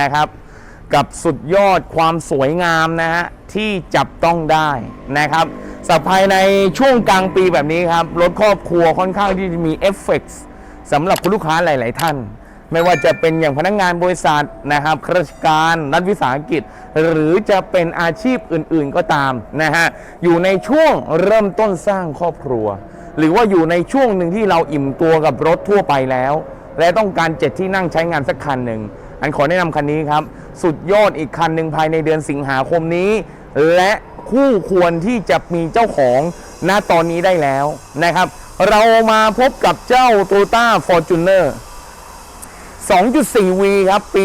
นะครับ กับสุดยอดความสวยงามนะฮะที่จับต้องได้นะครับสภายในช่วงกลางปีแบบนี้ครับรถครอบครัวค่อนข้างที่จะมีเอฟเฟกต์สำหรับคุณลูกค้าหลาย ๆ ท่าน ไม่ว่าจะเป็นอย่างพนักงานบริษัทนะครับข้าราชการรัฐวิสาหกิจ หรือจะเป็นอาชีพอื่น ๆ ก็ตามนะฮะอยู่ในช่วงเริ่มต้นสร้างครอบครัว หรือว่าอยู่ในช่วงหนึ่งที่เราอิ่มตัวกับรถทั่วไปแล้ว และต้องการเจ็ดที่นั่งใช้งานสักคันหนึ่ง อันขอแนะนำคันนี้ครับ สุดยอดอีกคันหนึ่งภายในเดือนสิงหาคมนี้ และคู่ควรที่จะมีเจ้าของณตอนนี้ได้แล้วนะครับ เรามาพบกับเจ้า Toyota Fortuner 2.4V ครับ ปี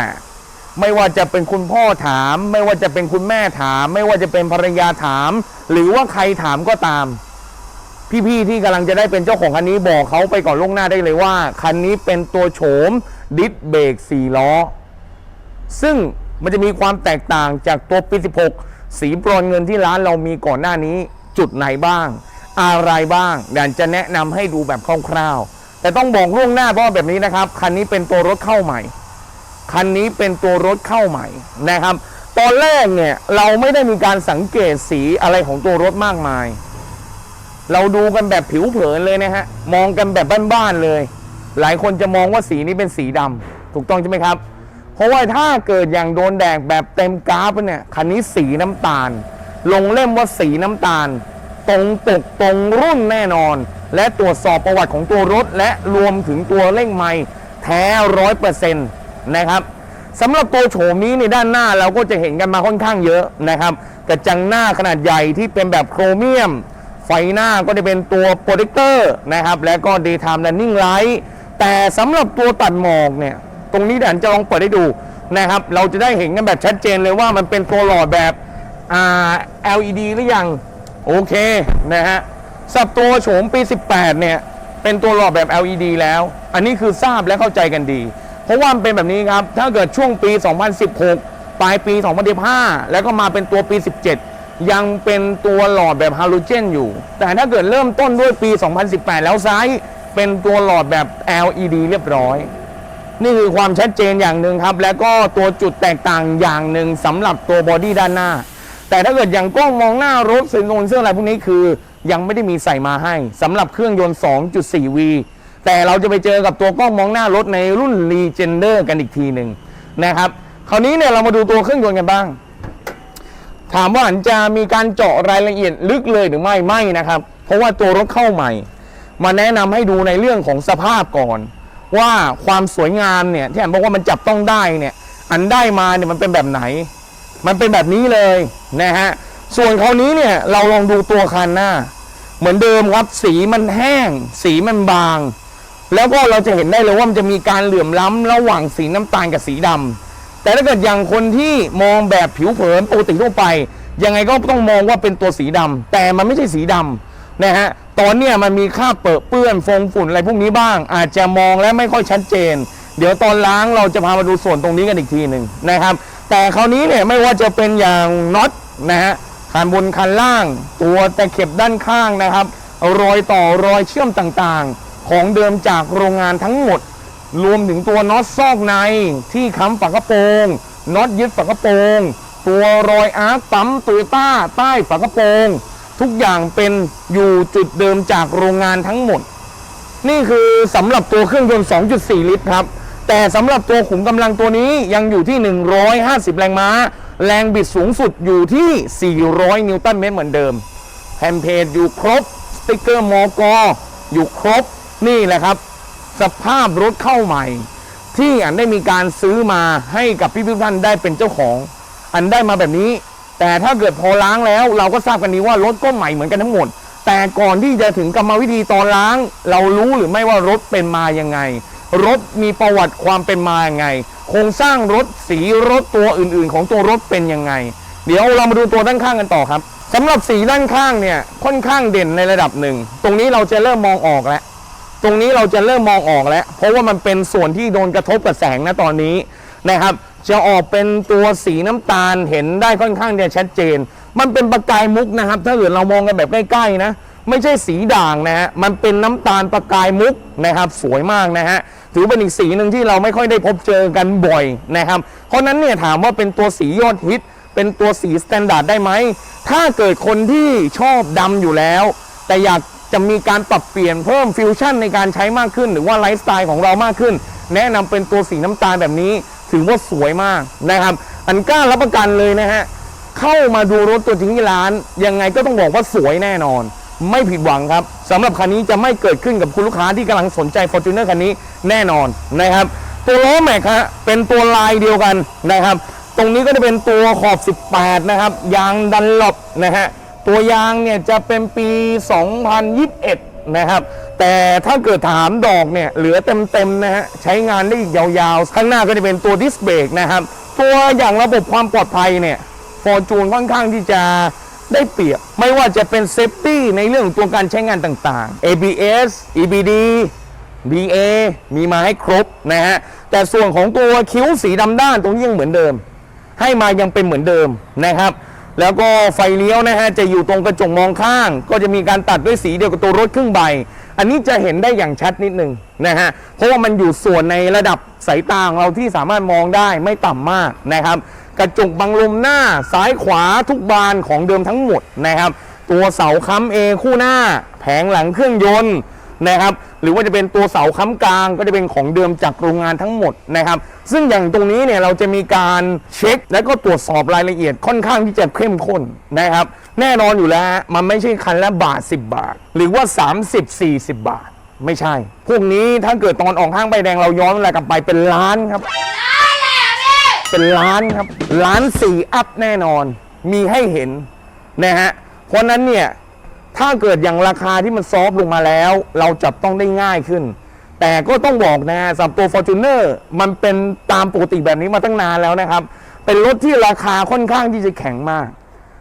2018 ไม่ว่าจะเป็นคุณพ่อถาม ไม่ว่าจะเป็นคุณแม่ถาม ไม่ว่าจะเป็นภรรยาถาม หรือว่าใครถามก็ตาม พี่ ๆ ที่กำลังจะได้เป็นเจ้าของคันนี้บอกเขาไปก่อนล่วงหน้าได้เลยว่า คันนี้เป็นตัวโฉมดิสเบรก4ล้อ ซึ่งมันจะมีความแตกต่างจากตัวปี 16 สีบรอนเงินที่ร้านเรามีก่อนหน้านี้ จุดไหนบ้าง อะไรบ้างเดี๋ยวจะแนะนำให้ดูแบบคร่าวๆ แต่ต้องบอกล่วงหน้าเพราะว่าแบบนี้นะครับ คันนี้เป็นตัวรถเข้าใหม่ คันนี้เป็นตัวรถเข้าใหม่นะครับ ตอนแรกเนี่ยเราไม่ได้มีการสังเกตสีอะไรของตัวรถมากมาย เราดูกันแบบผิวเผินเลยนะฮะ มองกันแบบบ้านๆเลย หลายคนจะมองว่าสีนี้เป็นสีดำถูกต้องใช่ไหมครับ เพราะว่าถ้าเกิดอย่างโดนแดดแบบเต็มกราฟเนี่ยคันนี้สีน้ำตาล ลงเล่มว่าสีน้ำตาล ตรงปกตรงรุ่นแน่นอน และตรวจสอบประวัติของตัวรถ และรวมถึงตัวเร่งไม้แท้ร้อยเปอร์เซ็นต์นะครับสำหรับตัวโฉมนี้ในด้านหน้าเราก็จะเห็นกันมาค่อนข้างเยอะนะครับกระจังหน้าขนาดใหญ่ที่เป็นแบบโครเมียม ไฟหน้าก็จะเป็นตัวโปรเจคเตอร์นะครับและก็ daytime running light แต่สำหรับตัวตัดหมอกเนี่ยตรงนี้เดี๋ยวจะลองเปิดให้ดูนะครับ เราจะได้เห็นกันแบบชัดเจนเลยว่ามันเป็นตัวหลอดแบบอ่า LED หรือยัง โอเคนะฮะสับตัวโฉมปี 18 เนี่ย เป็นตัวหลอดแบบ LED แล้ว อันนี้คือทราบและเข้าใจกันดี เพราะว่ามันเป็นแบบนี้ครับ ถ้าเกิดช่วงปี 2016 ปลายปี 2015 แล้วก็มาเป็นตัวปี 17 ยังเป็นตัวหลอดแบบฮาโลเจนอยู่ แต่ถ้าเกิดเริ่มต้นด้วยปี 2018 แล้วไซ้าย เป็นตัวหลอดแบบ LED เรียบร้อย นี่คือความชัดเจนอย่างหนึ่งครับ และก็ตัวจุดแตกต่างอย่างหนึ่งสำหรับตัวบอดี้ด้านหน้า แต่ถ้าเกิดอย่างกล้องมองหน้ารถเซ็นโซนเสื้ออะไรพวกนี้คือ ยังไม่ได้มีใส่มาให้สำหรับเครื่องยนต์ 2.4V แต่เราจะไปเจอกับตัวกล้องมองหน้ารถในรุ่น Legender กันอีกทีหนึ่งนะครับ คราวนี้เนี่ยเรามาดูตัวเครื่องยนต์กันบ้าง ถามว่าจะมีการเจาะรายละเอียดลึกเลยหรือไม่ไม่นะครับ เพราะว่าตัวรถเข้าใหม่ มาแนะนำให้ดูในเรื่องของสภาพก่อน ว่าความสวยงามเนี่ยที่อันบอกว่ามันจับต้องได้เนี่ยอันได้มาเนี่ยมันเป็นแบบไหน มันเป็นแบบนี้เลยนะฮะส่วนคราวนี้เนี่ยเราลองดูตัวคันหน้า เหมือนเดิมครับสีมันแห้ง สีมันบาง แล้วก็เราจะเห็นได้เลยว่ามันจะมีการเหลื่อมล้ำระหว่างสีน้ำตาลกับสีดำแต่ถ้าเกิดอย่างคนที่มองแบบผิวเผินปกติทั่วไป ยังไงก็ต้องมองว่าเป็นตัวสีดำแต่มันไม่ใช่สีดำนะฮะ ตอนเนี้ยมันมีคราบเปื้อนเปื้อนฟงฝุ่นอะไรพวกนี้บ้าง อาจจะมองและไม่ค่อยชัดเจน เดี๋ยวตอนล้างเราจะพามาดูส่วนตรงนี้กันอีกทีหนึ่งนะครับ แต่คราวนี้เนี่ยไม่ว่าจะเป็นอย่างน็อตนะฮะคันบนคันล่าง ตัวตะเข็บด้านข้างนะครับ รอยต่อรอยเชื่อมต่างๆ ของเดิมจากโรงงานทั้งหมด รวมถึงตัวน็อตซอกในที่ค้ำฝากระโปรงน็อตยึดฝากระโปรงตัวรอยอาร์คปั๊มตโยต้าใต้ฝากระโปรง ทุกอย่างเป็นอยู่จุดเดิมจากโรงงานทั้งหมด นี่คือสำหรับตัวเครื่องยนต์ 2.4 ลิตรครับ แต่สำหรับตัวขุมกำลังตัวนี้ยังอยู่ที่ 150 แรงม้า แรงบิดสูงสุดอยู่ที่ 400 นิวตันเมตรเหมือนเดิมแผ่นเพจอยู่ครบ สติกเกอร์มอกออยู่ครบนี่แหละครับ สภาพรถเข้าใหม่ ที่อันได้มีการซื้อมาให้กับพี่ทุกท่านได้เป็นเจ้าของ อันได้มาแบบนี้ แต่ถ้าเกิดพอล้างแล้ว เราก็ทราบกันดีว่ารถก็ใหม่เหมือนกันทั้งหมด แต่ก่อนที่จะถึงกรรมวิธีตอนล้าง เรารู้หรือไม่ว่ารถเป็นมายังไง รถมีประวัติความเป็นมาอย่างไง โครงสร้างรถสีรถตัวอื่น ๆ ของตัวรถเป็นยังไง เดี๋ยวเรามาดูตัวด้านข้างกันต่อครับสำหรับสีด้านข้างเนี่ยค่อนข้างเด่นในระดับหนึ่ง ตรงนี้เราจะเริ่มมองออกแล้วตรงนี้เราจะเริ่มมองออกแล้ว เพราะว่ามันเป็นส่วนที่โดนกระทบกับแสงนะตอนนี้นะครับ จะออกเป็นตัวสีน้ำตาลเห็นได้ค่อนข้างจะชัดเจน มันเป็นประกายมุกนะครับ ถ้าเกิดเรามองกันแบบใกล้ๆนะ ไม่ใช่สีด่างนะฮะ มันเป็นน้ำตาลประกายมุกนะครับ สวยมากนะฮะ ถือเป็นอีกสีหนึ่งที่เราไม่ค่อยได้พบเจอกันบ่อยนะครับ เพราะนั้นเนี่ยถามว่าเป็นตัวสียอดฮิต เป็นตัวสีสแตนดาร์ดได้ไหม ถ้าเกิดคนที่ชอบดำอยู่แล้ว แต่อยากจะมีการปรับเปลี่ยนเพิ่มฟิวชั่นในการใช้มากขึ้น หรือว่าไลฟ์สไตล์ของเรามากขึ้น แนะนำเป็นตัวสีน้ำตาลแบบนี้ ถือว่าสวยมากนะครับ อันกล้ารับประกันเลยนะฮะเข้ามาดูรถตัวจริงที่ร้าน ยังไงก็ต้องบอกว่าสวยแน่นอน ไม่ผิดหวังครับสำหรับคันนี้จะไม่เกิดขึ้นกับคุณลูกค้าที่กำลังสนใจ Fortuner คันนี้แน่นอนนะครับ ตัวล้อแม็กฮะเป็นตัวลายเดียวกันนะครับ ตรงนี้ก็จะเป็นตัวขอบ 18 นะครับ ยางดันหลบนะฮะตัวยางเนี่ยจะเป็นปี 2021 นะครับ แต่ถ้าเกิดถามดอกเนี่ยเหลือเต็มๆนะฮะใช้งานได้อีกยาวๆ ข้างหน้าก็จะเป็นตัวดิสเบรกนะครับ ตัวอย่างระบบความปลอดภัยเนี่ยฟอร์จูนค่อนข้างที่จะได้เปรียบ ไม่ว่าจะเป็นเซฟตี้ในเรื่องตัวการใช้งานต่างๆ ABS EBD BA มีมาให้ครบนะฮะ แต่ส่วนของตัวคิ้วสีดำด้านตรงนี้ยังเหมือนเดิม ให้มายังเป็นเหมือนเดิมนะครับ แล้วก็ไฟเลี้ยวนะฮะ จะอยู่ตรงกระจกมองข้าง ก็จะมีการตัดด้วยสีเดียวกับตัวรถครึ่งใบ อันนี้จะเห็นได้อย่างชัดนิดนึงนะฮะ เพราะว่ามันอยู่ส่วนในระดับสายตาของเราที่สามารถมองได้ไม่ต่ำมากนะครับ กระจกบังลมหน้าซ้ายขวาทุกบานของเดิมทั้งหมดนะครับ ตัวเสาค้ำเอคู่หน้า แผงหลังเครื่องยนต์ นะครับ หรือว่าจะเป็นตัวเสาค้ำกลางก็จะเป็นของเดิมจากโรงงานทั้งหมดนะครับ ซึ่งอย่างตรงนี้เนี่ยเราจะมีการเช็ค และก็ตรวจสอบรายละเอียดค่อนข้างที่จะเข้มข้นนะครับ แน่นอนอยู่แล้วมันไม่ใช่คันละบาท 10 บาท หรือว่า 30 40 บาท ไม่ใช่ พวกนี้ถ้าเกิดตอนออกห้างใบแดงเราย้อนเวลากลับไปเป็นล้านครับ เป็นล้านครับล้านสี่อัพแน่นอนมีให้เห็นนะฮะเพราะนั้นเนี่ย ถ้าเกิดอย่างราคาที่มันซอฟลงมาแล้ว เราจับต้องได้ง่ายขึ้น แต่ก็ต้องบอกนะสำหรับตัว Fortuner มันเป็นตามปกติแบบนี้มาตั้งนานแล้วนะครับ เป็นรถที่ราคาค่อนข้างที่จะแข็งมาก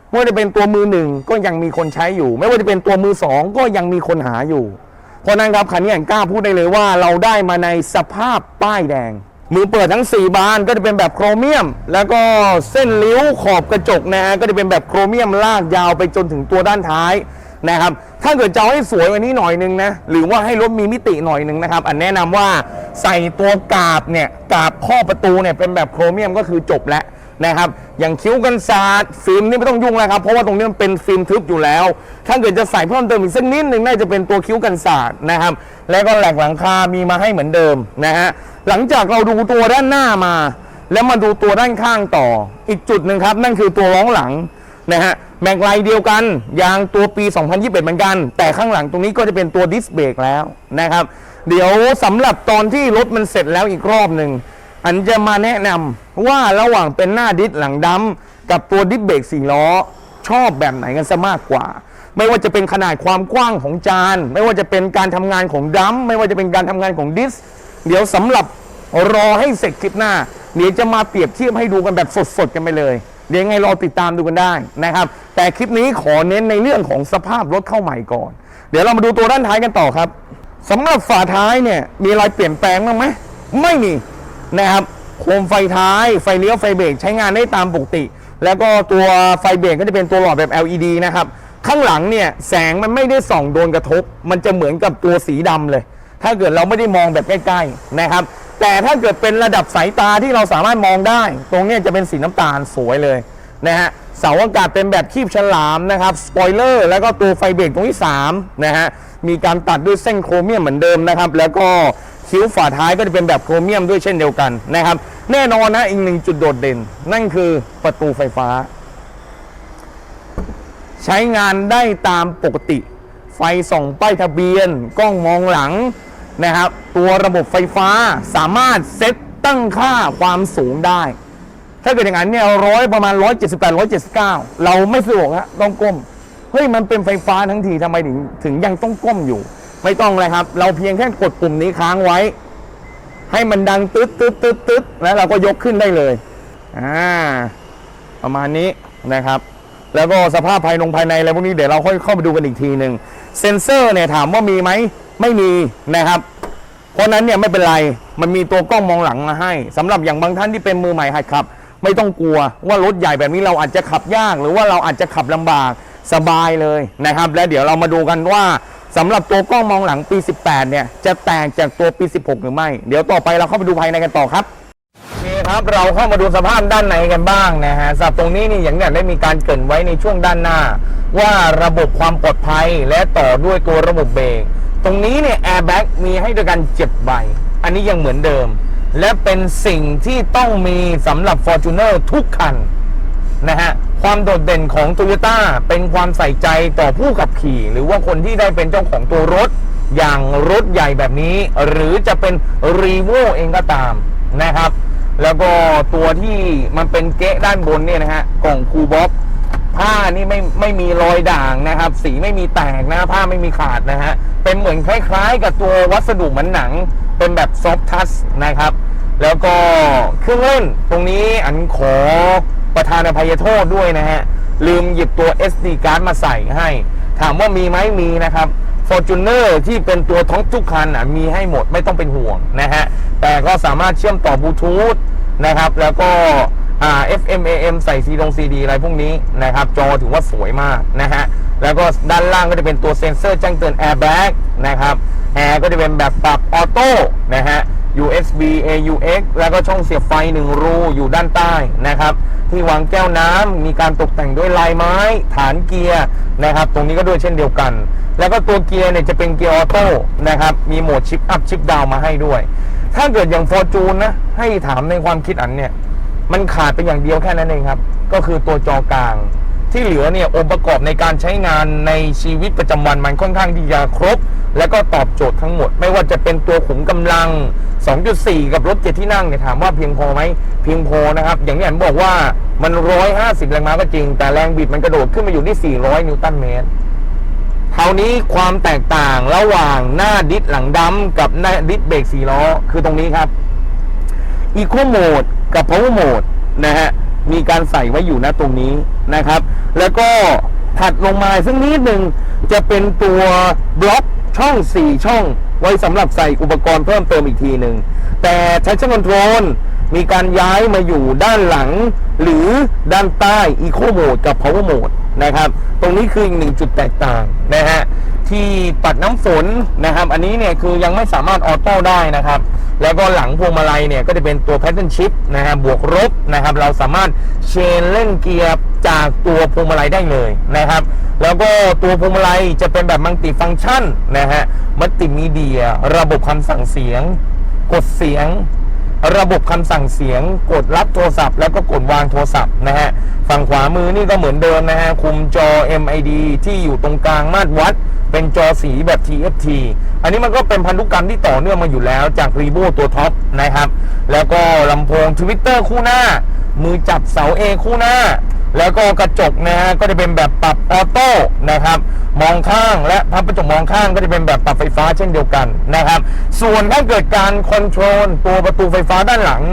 ไม่ว่าจะเป็นตัวมือหนึ่งก็ยังมีคนใช้อยู่ ไม่ว่าจะเป็นตัวมือสองก็ยังมีคนหาอยู่ เพราะนั้นครับคันนี้อย่างกล้าพูดได้เลยว่าเราได้มาในสภาพป้ายแดง มือเปิดทั้ง 4 บานก็จะเป็นแบบโครเมียม แล้วก็เส้นริ้วขอบกระจกนะฮะก็จะเป็นแบบโครเมียมลากยาวไปจนถึงตัวด้านท้าย นะครับ ถ้าเกิดจะให้สวยกว่านี้หน่อยนึงนะ หรือว่าให้รถมีมิติหน่อยนึงนะครับ อันแนะนำว่าใส่ตัวกาบเนี่ยกาบข้อประตูเนี่ยเป็นแบบโครเมียมก็คือจบแล้วนะครับ อย่างคิ้วกันศาสตร์ฟิล์มนี่ไม่ต้องยุ่งแล้วครับ เพราะว่าตรงนี้มันเป็นฟิล์มทึบอยู่แล้ว ถ้าเกิดจะใส่เพิ่มเติมอีกสักนิดหนึ่งน่าจะเป็นตัวคิ้วกันศาสตร์นะครับ แล้วก็แหลกหลังคา มีมาให้เหมือนเดิมนะฮะ หลังจากเราดูตัวด้านหน้ามา แล้วมาดูตัวด้านข้างต่อ อีกจุดหนึ่งครับ นั่นคือตัวล้องหลังนะฮะ แม็กไลเดียวกัน ยางตัวปี 2021 เหมือนกัน แต่ข้างหลังตรงนี้ก็จะเป็นตัวดิสเบรกแล้วนะครับ เดี๋ยวสำหรับตอนที่รถมันเสร็จแล้วอีกรอบหนึ่ง อันจะมาแนะนำว่าระหว่างเป็นหน้าดิสหลังดัมกับตัวดิสเบรกสี่ล้อ ชอบแบบไหนกันซะมากกว่า ไม่ว่าจะเป็นขนาดความกว้างของจาน ไม่ว่าจะเป็นการทำงานของดัมไม่ว่าจะเป็นการทำงานของดิส เดี๋ยวสำหรับรอให้เสร็จคลิปหน้า เดี๋ยวจะมาเปรียบเทียบให้ดูกันแบบสดๆกันไปเลย เดี๋ยวยังไงรอติดตามดูกันได้นะครับ แต่คลิปนี้ขอเน้นในเรื่องของสภาพรถเข้าใหม่ก่อน เดี๋ยวเรามาดูตัวด้านท้ายกันต่อครับสำหรับฝาท้ายเนี่ยมีอะไรเปลี่ยนแปลงบ้างไหมไม่มีนะครับโคมไฟท้าย ไฟเลี้ยวไฟเบรกใช้งานได้ตามปกติ แล้วก็ตัวไฟเบรกก็จะเป็นตัวหลอดแบบ LED นะครับข้างหลังเนี่ยแสงมันไม่ได้ส่องโดนกระทบ มันจะเหมือนกับตัวสีดำเลย ถ้าเกิดเราไม่ได้มองแบบใกล้ๆนะครับ แต่ถ้าเกิดเป็นระดับสายตาที่เราสามารถมองได้ ตรงนี้จะเป็นสีน้ำตาลสวยเลยนะฮะเสาอากาศเป็นแบบคีบฉลามนะครับสปอยเลอร์แล้วก็ตัวไฟเบรกตรงที่3นะฮะมีการตัดด้วยเส้นโครเมียมเหมือนเดิมนะครับ แล้วก็คิ้วฝาท้ายก็จะเป็นแบบโครเมียมด้วยเช่นเดียวกันนะครับ แน่นอนนะอีกหนึ่งจุดโดดเด่น นั่นคือประตูไฟฟ้า ใช้งานได้ตามปกติ ไฟส่องป้ายทะเบียน กล้องมองหลัง นะครับ ตัวระบบไฟฟ้าสามารถเซตตั้งค่าความสูงได้ ถ้าเกิดอย่างนั้นเนี่ยร้อยประมาณ 178 179 เราไม่สะดวกฮะต้องก้ม เฮ้ยมันเป็นไฟฟ้าทั้งทีทำไมถึงถึงยังต้องก้มอยู่ ไม่ต้องเลยครับ เราเพียงแค่กดปุ่มนี้ค้างไว้ ให้มันดังตึ๊ดตึ๊ดตึ๊ดตึ๊ดแล้วเราก็ยกขึ้นได้เลยอ่าประมาณนี้นะครับแล้วก็สภาพภายนงภายในอะไรพวกนี้เดี๋ยวเราค่อยเข้าไปดูกันอีกทีหนึ่งเซ็นเซอร์เนี่ยถามว่ามีไหม ไม่มีนะครับ เพราะนั้นเนี่ยไม่เป็นไรมันมีตัวกล้องมองหลังมาให้สำหรับอย่างบางท่านที่เป็นมือใหม่หัดขับ ไม่ต้องกลัวว่ารถใหญ่แบบนี้เราอาจจะขับยาก หรือว่าเราอาจจะขับลำบากสบายเลยนะครับ และเดี๋ยวเรามาดูกันว่าสำหรับตัวกล้องมองหลังปี 18 เนี่ย จะแตกจากตัวปี 16 หรือไม่ เดี๋ยวต่อไปเราเข้าไปดูภายในกันต่อครับโอเคครับ เราเข้ามาดูสภาพด้านในกันบ้างนะฮะสำหรับตรงนี้นี่อย่างที่ได้มีการเกรินไว้ในช่วงด้านหน้า ว่าระบบความปลอดภัยและต่อด้วยตัวระบบเบรก ตรงนี้เนี่ยแอร์แบ็กมีให้ด้วยกัน7ใบ อันนี้ยังเหมือนเดิม และเป็นสิ่งที่ต้องมีสำหรับ Fortuner ทุกคันนะฮะความโดดเด่นของ t o y ยต้เป็นความใส่ใจต่อผู้ขับขี่ หรือว่าคนที่ได้เป็นเจ้าของตัวรถ อย่างรถใหญ่แบบนี้ หรือจะเป็นรีโวเองก็ตามนะครับ แล้วก็ตัวที่มันเป็นเก๊ะด้านบนเนี่ยนะฮะกล่องคูบ็อก ผ้านี่ไม่ไม่มีรอยด่างนะครับ สีไม่มีแตกนะผ้าไม่มีขาดนะฮะเป็นเหมือนคล้าย ๆ กับตัววัสดุเหมือนหนัง เป็นแบบซอฟทัชนะครับ แล้วก็เครื่องเล่นตรงนี้อันขอประธานอภัยโทษด้วยนะฮะลืมหยิบตัว SD card มาใส่ให้ ถามว่ามีไหมมีนะครับ Fortuner ที่เป็นตัวท้องทุกคันอะมีให้หมดไม่ต้องเป็นห่วงนะฮะแต่ก็สามารถเชื่อมต่อบลูทูธนะครับ แล้วก็ อ่า FM AM ใส่ซีดงซีดีอะไรพวกนี้นะครับ จอถือว่าสวยมากนะฮะ แล้วก็ด้านล่างก็จะเป็นตัวเซ็นเซอร์แจ้งเตือน airbag นะครับแอร์ก็จะเป็นแบบปรับออโต้นะฮะ USB AUX แล้วก็ช่องเสียบไฟหนึ่งรูอยู่ด้านใต้นะครับ ที่วางแก้วน้ำมีการตกแต่งด้วยลายไม้ ฐานเกียร์นะครับ ตรงนี้ก็ด้วยเช่นเดียวกัน แล้วก็ตัวเกียร์เนี่ยจะเป็นเกียร์ออโต้นะครับ มีโหมดชิปอัพชิปดาวมาให้ด้วย ถ้าเกิดอย่างฟอร์จูนนะ ให้ถามในความคิดอันเนี่ย มันขาดเป็นอย่างเดียวแค่นั้นเองครับ ก็คือตัวจอกลาง ที่เหลือเนี่ยองค์ประกอบในการใช้งานในชีวิตประจำวันมันค่อนข้างที่จะครบ และก็ตอบโจทย์ทั้งหมด ไม่ว่าจะเป็นตัวขุมกำลัง 2.4 กับรถเจ็ดที่นั่งเนี่ยถามว่าเพียงพอไหมเพียงพอนะครับ อย่างที่อันบอกว่ามัน 150 แรงม้าก็จริง แต่แรงบิดมันกระโดดขึ้นมาอยู่ที่ 400 นิวตันเมตรคราวนี้ความแตกต่างระหว่างหน้าดิสหลังดำกับหน้าดิสเบรกสี่ล้อคือตรงนี้ครับ Eco Mode กับ Power Mode นะฮะมีการใส่ไว้อยู่นะตรงนี้นะครับ แล้วก็ถัดลงมาซึ่งนิดหนึ่งจะเป็นตัวบล็อกช่อง 4 ช่อง ไว้สำหรับใส่อุปกรณ์เพิ่มเติมอีกทีหนึ่งแต่ใช้ช่องคอนโทรลมีการย้ายมาอยู่ด้านหลัง หรือด้านใต้ Eco Mode กับ Power Mode นะครับ ตรงนี้คืออีกหนึ่งจุดแตกต่างนะฮะที่ปัดน้ำฝนนะครับ อันนี้เนี่ยคือยังไม่สามารถออโต้ได้นะครับ แล้วก็หลังพวงมาลัยเนี่ยก็จะเป็นตัว pattern shift นะฮะบวกลบนะครับ เราสามารถเชนเล่นเกียร์จากตัวพวงมาลัยได้เลยนะครับ แล้วก็ตัวพวงมาลัยจะเป็นแบบมัลติฟังก์ชันนะฮะมัลติมีเดีย ระบบคำสั่งเสียง กดเสียง ระบบคำสั่งเสียงกดรับโทรศัพท์ แล้วก็กดวางโทรศัพท์นะฮะฝั่งขวามือนี่ก็เหมือนเดิมนะฮะคุมจอ MID ที่อยู่ตรงกลางมาตรวัด เป็นจอสีแบบ TFT อันนี้มันก็เป็นพันธุกรรมที่ต่อเนื่องมาอยู่แล้วจากรีโบตัวท็อปนะครับแล้วก็ลำโพงทวิตเตอร์คู่หน้า มือจับเสา A คู่หน้า แล้วก็กระจกนะฮะก็จะเป็นแบบปรับออโต้นะครับมองข้างและพับกระจกมองข้างก็จะเป็นแบบปรับไฟฟ้าเช่นเดียวกันนะครับ ส่วนถ้าเกิดการคอนโทรลตัวประตูไฟฟ้าด้านหลัง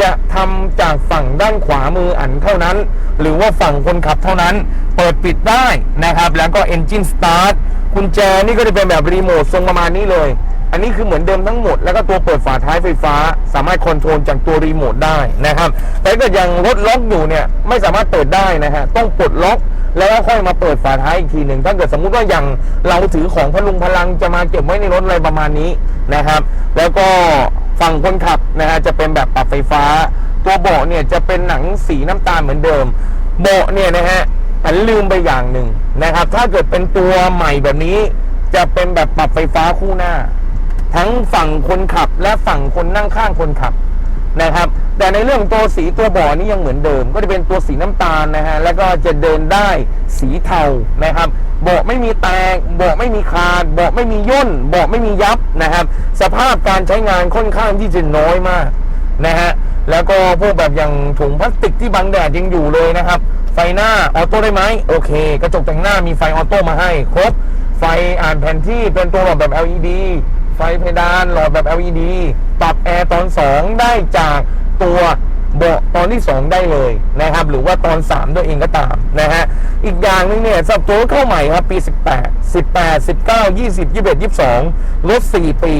จะทำจากฝั่งด้านขวามืออันเท่านั้น หรือว่าฝั่งคนขับเท่านั้น เปิดปิดได้นะครับ แล้วก็ Engine Start กุญแจนี่ก็จะเป็นแบบรีโมททรงประมาณนี้เลย อันนี้คือเหมือนเดิมทั้งหมด แล้วก็ตัวเปิดฝาท้ายไฟฟ้า สามารถคอนโทรลจากตัวรีโมทได้นะครับ แต่ถ้าเกิดยังรถล็อกอยู่เนี่ยไม่สามารถเปิดได้นะฮะ ต้องปลดล็อกแล้วค่อยมาเปิดฝาท้ายอีกทีหนึ่ง ถ้าเกิดสมมุติว่าอย่างเราถือของพลุงพลังจะมาเก็บไว้ในรถอะไรประมาณนี้นะครับ แล้วก็ฝั่งคนขับนะฮะจะเป็นแบบปรับไฟฟ้า ตัวเบาะเนี่ยจะเป็นหนังสีน้ำตาลเหมือนเดิม เบาะเนี่ยนะฮะอันลืมไปอย่างหนึ่งนะครับ ถ้าเกิดเป็นตัวใหม่แบบนี้ จะเป็นแบบปรับไฟฟ้าคู่หน้า ทั้งฝั่งคนขับและฝั่งคนนั่งข้างคนขับนะครับ แต่ในเรื่องตัวสีตัวเบ่อนี่ยังเหมือนเดิม ก็จะเป็นตัวสีน้ำตาลนะฮะแล้วก็จะเดินได้สีเทานะครับเบาะไม่มีแตกเบาะไม่มีขาดเบาะไม่มีย่นเบาะไม่มียับนะครับ สภาพการใช้งานค่อนข้างที่จะน้อยมากนะฮะแล้วก็พวกแบบอย่างถุงพลาสติกที่บังแดดยังอยู่เลยนะครับ ไฟหน้าออโต้ได้ไหมโอเค กระจกแต่งหน้ามีไฟออโต้มาให้ครบไฟอ่านแผนที่เป็นตัวแบบ LED ไฟเพดานหลอดแบบ LED ปรับแอร์ตอน 2 ได้จากตัวเบาะตอนที่ 2 ได้เลยนะครับ หรือว่าตอน 3 ด้วยเองก็ตามนะฮะ อีกอย่างหนึงเนี่ยสำหรับตัวรถเข้าใหม่ครับ ปี 18 18 19 20 21 22รถ4ปี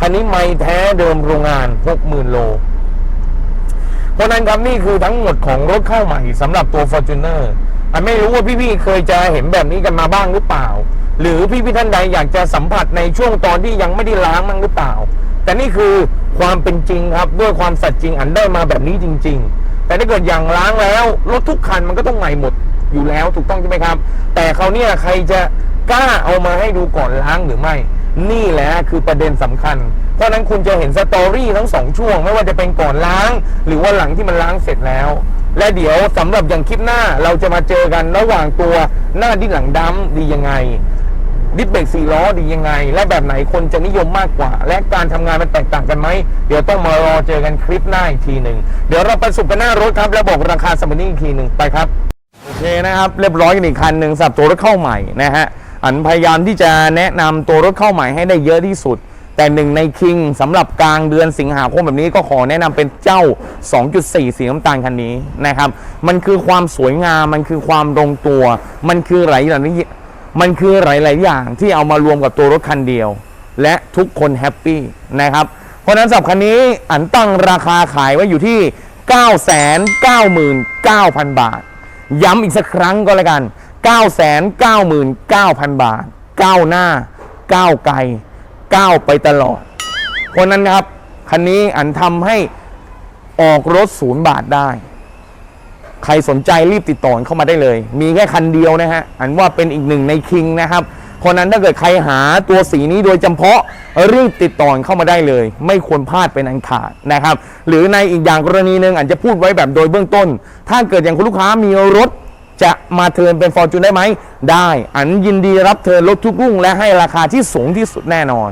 คันนี้ไม่แท้เดิมโรงงาน 60,000 โลเพราะฉะนั้นครับนี่คือทั้งหมดของรถเข้าใหม่สำหรับตัว Fortuner อันไม่รู้ว่าพี่ๆเคยจะเห็นแบบนี้กันมาบ้างหรือเปล่า หรือพี่ๆท่านใดอยากจะสัมผัสในช่วงตอนที่ยังไม่ได้ล้างมั้งหรือเปล่า แต่นี่คือความเป็นจริงครับด้วยความสัตย์จริงอันได้มาแบบนี้จริง ๆ แต่ถ้าเกิดอย่างล้างแล้วรถทุกคันมันก็ต้องใหม่หมดอยู่แล้วถูกต้องใช่ไหมครับ แต่เขาเนี่ยใครจะกล้าเอามาให้ดูก่อนล้างหรือไม่ นี่แหละคือประเด็นสำคัญ เพราะนั้นคุณจะเห็นสตอรี่ทั้งสองช่วง ไม่ว่าจะเป็นก่อนล้าง หรือว่าหลังที่มันล้างเสร็จแล้ว และเดี๋ยวสำหรับอย่างคลิปหน้าเราจะมาเจอกันระหว่างตัวหน้าดิสหลังดำดียังไง ดิสเบรกสี่ล้อดียังไง และแบบไหนคนจะนิยมมากกว่า และการทำงานมันแตกต่างกันไหม เดี๋ยวต้องมารอเจอกันคลิปหน้าอีกทีหนึ่งเดี๋ยวเราไปสุกกันหน้ารถครับ แล้วบอกราคาสมมติอีกทีหนึ่งไปครับ โอเคนะครับ เรียบร้อยกันอีกคันหนึ่งสับตัวรถเข้าใหม่นะฮะอันพยายามที่จะแนะนำตัวรถเข้าใหม่ให้ได้เยอะที่สุด แต่หนึ่งในคิงสำหรับกลางเดือนสิงหาคมแบบนี้ก็ขอแนะนำเป็นเจ้า 2.4 สีน้ำตาลคันนี้นะครับ มันคือความสวยงามมันคือความลงตัว มันคือหลายหลาย มันคือหลาย ๆ อย่างที่เอามารวมกับตัวรถคันเดียว และทุกคนแฮปปี้นะครับ เพราะนั้นสำหรับคันนี้อันตั้งราคาขายไว้อยู่ที่ 999,000 บาท ย้ำอีกสักครั้งก็แล้วกัน 999,000 บาท ก้าวหน้า ก้าวไกล ก้าวไปตลอด เพราะนั้นครับ คันนี้อันทำให้ออกรถศูนย์บาทได้ ใครสนใจรีบติดต่อเข้ามาได้เลย มีแค่คันเดียวนะฮะ อันว่าเป็นอีกหนึ่งในคิงนะครับ เพราะนั้นถ้าเกิดใครหาตัวสีนี้โดยจำเพาะรีบติดต่อเข้ามาได้เลย ไม่ควรพลาดเป็นอันขาดนะครับ หรือในอีกอย่างกรณีหนึ่งอาจจะพูดไว้แบบโดยเบื้องต้น ถ้าเกิดอย่างคุณลูกค้ามีรถจะมาเทิร์นเป็นฟอร์จูนได้ไหม ได้ อันยินดีรับเทิร์นรถทุกรุ่ง และให้ราคาที่สูงที่สุดแน่นอน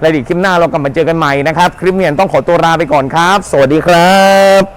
และเดียวคลิปหน้าเรากลับมาเจอกันใหม่นะครับ คลิปนี้ต้องขอตัวลาไปก่อนครับ สวัสดีครับ